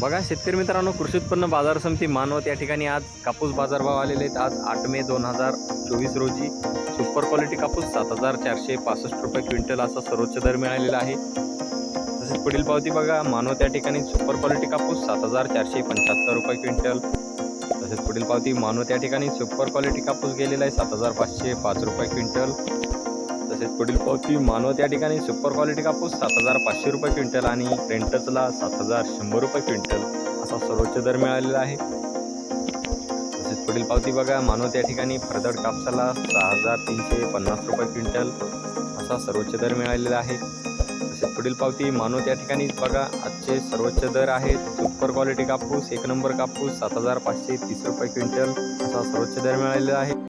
बघा शेतकरी मित्रांनो कृषी उत्पन्न बाजार समिती मानवत या ठिकाणी आज कापूस बाजारभाव आलेले आहेत. आज आठ मे दोन हजार चोवीस रोजी सुपर क्वालिटी कापूस सात हजार चारशे पासष्ट रुपये क्विंटल असा सर्वोच्च दर मिळालेला आहे. तसेच पुढील पावती बघा मानवत या ठिकाणी सुपर क्वालिटी कापूस सात हजार चारशे पंच्याहत्तर रुपये क्विंटल. तसेच पुढील पावती मानवत या ठिकाणी सुपर क्वालिटी कापूस गेलेला आहे सात हजार पाचशे पाच रुपये क्विंटल. तसेच पुढील पावती मानवत या ठिकाणी सुपर क्वालिटी कापूस सात हजार पाचशे रुपये क्विंटल आणि रेंटचला सात हजार शंभर रुपये क्विंटल असा सर्वोच्च दर मिळालेला आहे. तसेच पुढील पावती बघा मानवत या ठिकाणी फरदड कापसाला सहा हजार तीनशे पन्नास रुपये क्विंटल असा सर्वोच्च दर मिळालेला आहे. तसेच पुढील पावती मानवत या ठिकाणी बघा आजचे सर्वोच्च दर आहेत. सुपर क्वालिटी कापूस एक नंबर कापूस सात हजार पाचशे तीस रुपये क्विंटल असा सर्वोच्च दर मिळालेला आहे.